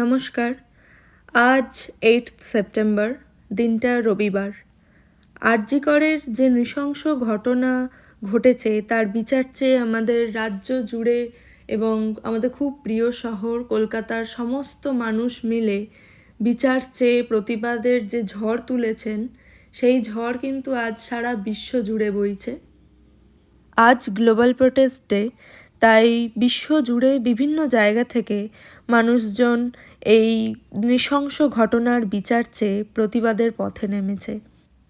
নমস্কার। আজ eight September দিনটা রবিবার। আরজিকরের যে নৃশংস ঘটনা ঘটেছে, তার বিচার চেয়ে আমাদের রাজ্য জুড়ে এবং আমাদের খুব প্রিয় শহর কলকাতার সমস্ত মানুষ মিলে বিচার চেয়ে প্রতিবাদের যে ঝড় তুলেছেন, সেই ঝড় কিন্তু আজ সারা বিশ্ব জুড়ে বইছে। আজ গ্লোবাল প্রোটেস্ট ডে তাই বিশ্ব জুড়ে বিভিন্ন জায়গা থেকে মানুষজন এই নৃশংস ঘটনার বিচার চেয়ে প্রতিবাদের পথে নেমেছে।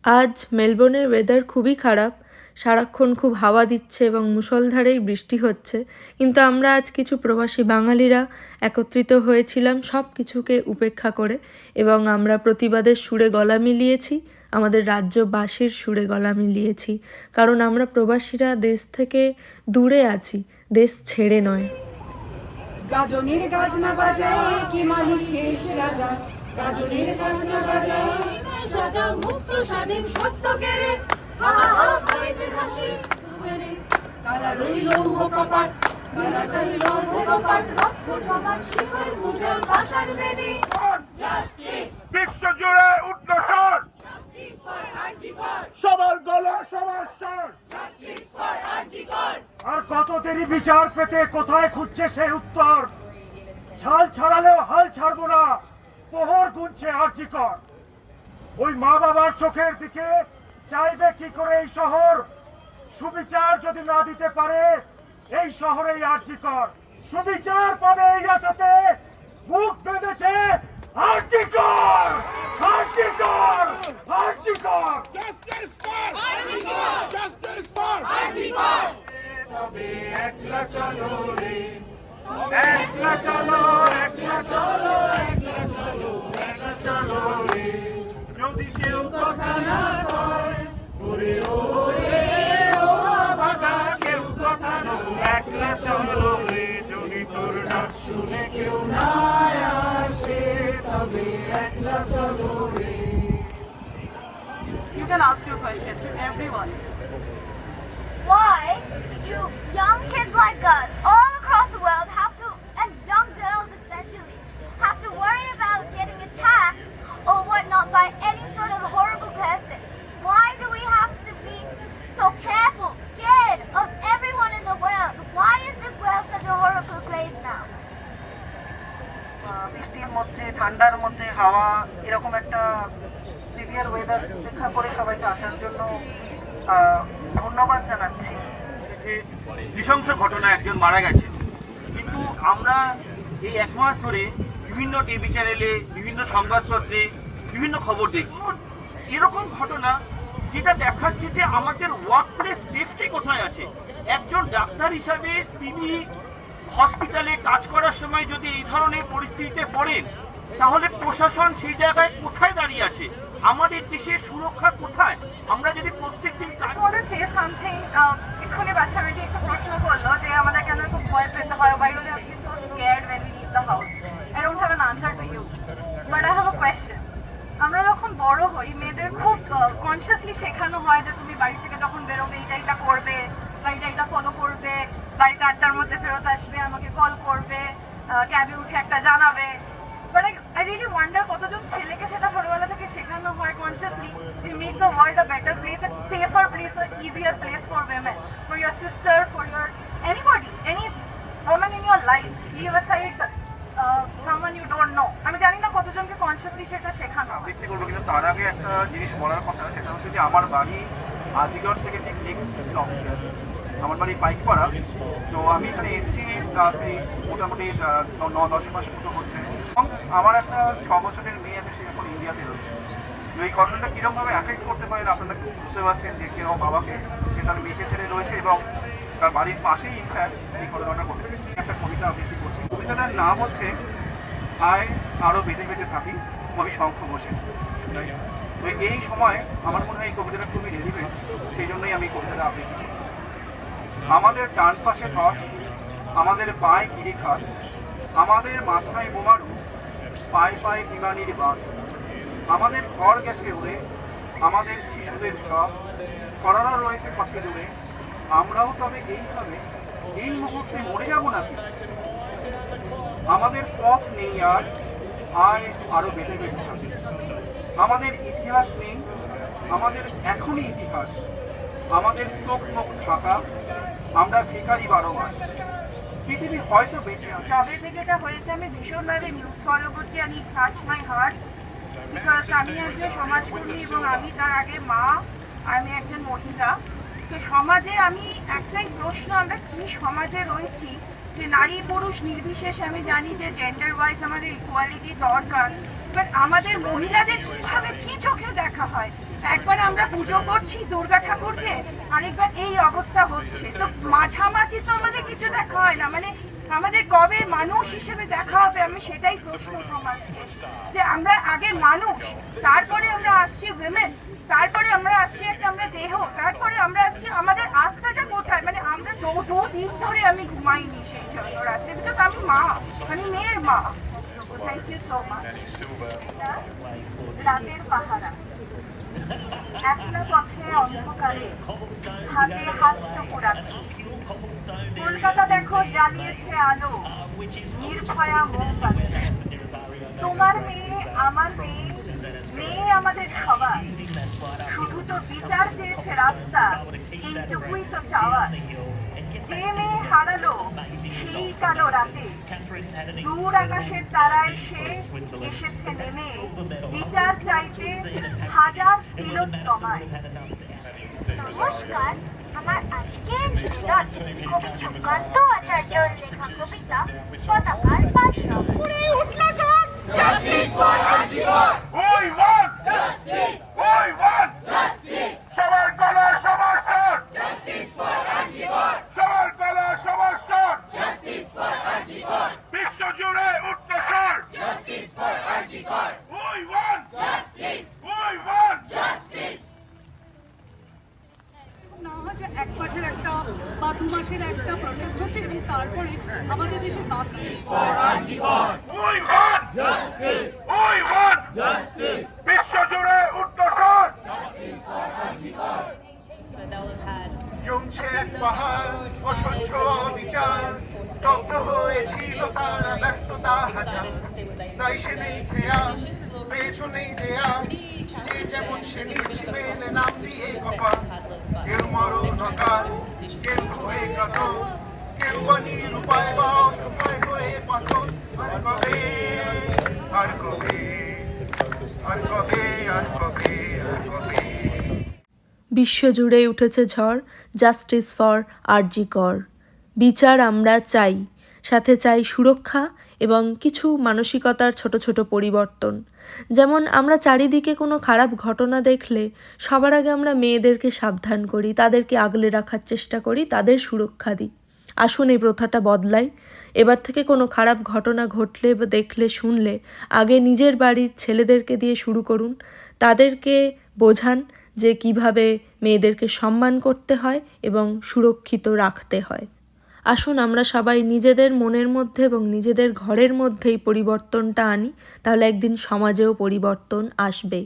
আজ মেলবোর্নের ওয়েদার খুবই খারাপ। সারাক্ষণ খুব হাওয়া দিচ্ছে এবং মুষলধারেই বৃষ্টি হচ্ছে। কিন্তু আমরা আজ কিছু প্রবাসী বাঙালিরা একত্রিত হয়েছিলাম সব কিছুকে উপেক্ষা করে এবং আমরা প্রতিবাদের সুরে গলা মিলিয়েছি, আমাদের রাজ্যবাসীর সুরে গলা মিলিয়েছি। কারণ আমরা প্রবাসীরা দেশ থেকে দূরে আছি। দেশ ছেড়ে নয়। গাজনের গাজনা বাজায় কি মালিক রাজা? গাজনের গাজনা বাজায় সাজা মুক্ত স্বাধীন সত্য কেড়ে হা হা হা হাসি তারা রইল কপাট তারা রইল কপাট রক্ত জমাট শিখর মুজার ভাষার বেদি। জাস্টিস বিশ্বজুড়ে উদ্ঘোষণ জাস্টিস ফর আরজিকর সবার গলা সবার স্বর জাস্টিস ফর আরজিকর দেরি বিচার পেতে কোথায় খুঁজছে সেই উত্তর? ছাল ছাড়ালেও হাল ছাড়বো না। পোহর গুনছে আর্জিকর ওই মা বাবার চোখের দিকে চাইবে কি করে এই শহর? সুবিচার যদি না দিতে পারে, এই শহরেই আর্জিকর সুবিচার পাবে এই রাজাতে। বুক বেঁধেছে আর্জিকর আর্জিকর আর্জিকর যদি কেউ কথা না কেউ কথা না রে, যদি শুনে কেউ না আসে, তবে একলা চলো রে। You can ask your question to everyone. Why do young kids like us all across the world have to, and young girls especially, have to worry about getting attacked or whatnot by any sort of horrible person? Why do we have to be so careful, scared of everyone in the world? Why is this world such a horrible place now? বৃষ্টির মধ্যে ঠান্ডার মধ্যে হাওয়া এরকম একটা severe weather উপেক্ষা করে সবাইকে আসার জন্য ধন্যবাদ জানাচ্ছি যে নৃশংস ঘটনা একজন মারা গেছে। কিন্তু আমরা এই এক মাস ধরে বিভিন্ন টিভি চ্যানেলে বিভিন্ন সংবাদপত্রে, বিভিন্ন খবর দেখছি। এরকম ঘটনা যেটা দেখাচ্ছে যে আমাদের ওয়ার্ক প্লেস সেফটি কোথায় আছে। একজন ডাক্তার হিসাবে তিনি হসপিটালে কাজ করার সময় যদি এই ধরনের পরিস্থিতিতে পড়েন, তাহলে প্রশাসন সেই জায়গায় কোথায় দাঁড়িয়ে আছে? আমাদের দেশের সুরক্ষা কোথায়? আমরা যদি প্রত্যেকদিন এক্ষুনি বাচ্চা মেয়েটি একটু প্রশ্ন করল যে আমাদের কেন খুব ভয় পেতে হয়? Have to be so scared when we leave the house? I don't have an answer to you, but I have a question. আমরা যখন বড় হই, মেয়েদের খুব কনসিয়াসলি শেখানো হয় যে তুমি বাড়ি থেকে যখন বেরোবে এইটা এটা করবে বা এটা এটা ফলো করবে, বাড়িতে আটটার মধ্যে ফেরত আসবে, আমাকে কল করবে ক্যাবে উঠে একটা জানাবে। বাট আই রিয়েলি ওয়ান্ডার কতজন ছেলেকে সেটা ছোটবেলা শেখানো হয় কনসিয়াসলি যে make the world a better place and safer place a easier place for women for your sister for your anybody any in your life leave aside uh, someone you don't know. আমি জানি না কতজনকে consciously সেটা শেখানো আবৃত্তি করব কিন্তু তার আগে একটা জিনিস বলার কথা সেটা হচ্ছে যে আমার বাড়ি আজিগড় থেকে ঠিক নেক্সট অফিসে আমার বাড়ি পাইকপাড়া। তো আমি এখানে এসেছি এই মোটামুটি ন- ন দশ মাস মতো হচ্ছে। এবং আমার একটা ছ বছরের মেয়ে আছে, সে এখন ইন্ডিয়াতে রয়েছে। তো এই ঘটনাটা কীরকমভাবে অ্যাফেক্ট করতে পারেন আপনারা খুব বুঝতে পারছেন যে কেউ বাবাকে সে তার মেয়েকে ছেড়ে রয়েছে এবং তার বাড়ির পাশেই ইনফ্যাক্ট এই ঘটনাটা ঘটেছে। একটা কবিতা আবৃত্তি করছি কবিতাটার নাম হচ্ছে, আয় আরও বেঁধে বেঁধে থাকি, কবি শঙ্খ বসে। তো এই সময় আমার মনে হয় এই কবিতাটা খুবই রেলিভেন্ট সেই জন্যই আমি কবিতাটা আবৃত্তি করছি। আমাদের ডান পাশে ধস আমাদের পায়ে গিরিখাত আমাদের মাথায় বোমারু, পায়ে পায়ে বিমানির বাস, আমাদের ঘর গেছে উড়ে আমাদের শিশুদের সব ছড়ানো রয়েছে পাশে দূরে, আমরাও তবে এইভাবে এই মুহূর্তে মরে যাব নাকি? আমাদের পথ নেই আর আয় আরও বেড়ে বেড়ে থাকে আমাদের ইতিহাস নেই, আমাদের এখনই ইতিহাস, আমাদের চোখ মুখ ঢাকা আমরা ভিখারি বারো মাস পৃথিবী হয়তো বেঁচে আছে। যবে থেকে এটা হয়েছে, আমি ভীষণভাবে নিউজ ফলো করছি। আর it touch my heart because আমি একজন সমাজকর্মী এবং আমি তার আগে মা, আমি একজন মহিলা। তো সমাজে আমি একটাই প্রশ্ন, আমরা কি সমাজে রয়েছি? যে নারী পুরুষ নির্বিশেষে আমি জানি যে জেন্ডার ওয়াইজ আমাদের ইকুয়ালিটি দরকার বাট আমাদের মহিলাদের কীভাবে কি চোখে দেখা হয়? একবার আমরা পুজো করছি দুর্গা ঠাকুরকে আরেকবার এই অবস্থা হচ্ছে। তো মাঝামাঝি তো আমাদের কিছু দেখা হয় না। মানে আমাদের কবে মানুষ হিসেবে দেখা হবে আমি সেটাই প্রশ্ন সমাজকে যে আমরা আগে মানুষ তারপরে আমরা আসছি উইমেন তারপরে আমরা আসছি একটা আমরা দেহ তারপরে আমরা আসছি আমাদের আত্মাটা কোথায়? মানে আমরা দু দিন ধরে আমি ঘুমাইনি সেই জন্য রাত্রে। বিকজ আমি মা আমি মেয়ের মা। থ্যাংক ইউ সো মাচ রাতের পাহারা। একলা পথে অন্ধকারে, হাতে হাতটুকু রাখি। কলকাতা দেখো জ্বালিয়েছে আলো, নির্ভয়া মোমবাতি তোমার মেয়ে আমার মেয়ে মেয়ে আমাদের সবার। শুধু তো বিচার চেয়েছে রাস্তা, এইটুকুই তো চাওয়ার। যে মেয়ে হারালো সেই কালো রাতে দূর আকাশের তারায় সে এসেছে নেমে। বিচার চাইতে হাজার তিলোত্তমায় নমস্কার আমার আজকের নিবেদন কবি সুকান্ত আচার্যর লেখা কবিতা পতাকার পাশা We want justice. We want justice. সবার গলা সবার স্বর justice for Antigone. সবার গলা সবার স্বর justice for Antigone. বিশ্ব জুড়ে উঠল স্বর justice for Antigone. We want justice. We want justice. না হয় যে এক মাসের একটা বা দু মাসের একটা প্রটেস্ট হচ্ছে কিন্তু তারপরে আমাদের দেশের বাকি We want justice. We want justice. বিশ্ব জুড়ে উঠল স্বর জমছে এক পাহাড় অসহ্য বিচার। স্তব্ধ হয়েছিল তারা ব্যস্ততা তাই সে নেই খেয়া পেছনেই দেয়া। যেমন সে দিয়ে মরণ কেউ হয়ে বিশ্বজুড়ে উঠেছে ঝড় জাস্টিস ফর আরজি কর। বিচার আমরা চাই, সাথে চাই সুরক্ষা এবং কিছু মানসিকতার ছোট ছোট পরিবর্তন। যেমন আমরা চারিদিকে কোনো খারাপ ঘটনা দেখলে, সবার আগে আমরা মেয়েদেরকে সাবধান করি, তাদেরকে আগলে রাখার চেষ্টা করি, তাদের সুরক্ষা দিই। আসুন এই প্রথাটা বদলাই। এবার থেকে কোনো খারাপ ঘটনা ঘটলে বা দেখলে, শুনলে, আগে নিজের বাড়ির ছেলেদেরকে দিয়ে শুরু করুন। তাদেরকে বোঝান যে কীভাবে মেয়েদেরকে সম্মান করতে হয় এবং সুরক্ষিত রাখতে হয়। আসুন আমরা সবাই নিজেদের মনের মধ্যে এবং নিজেদের ঘরের মধ্যেই পরিবর্তনটা আনি, তাহলে একদিন সমাজেও পরিবর্তন আসবে।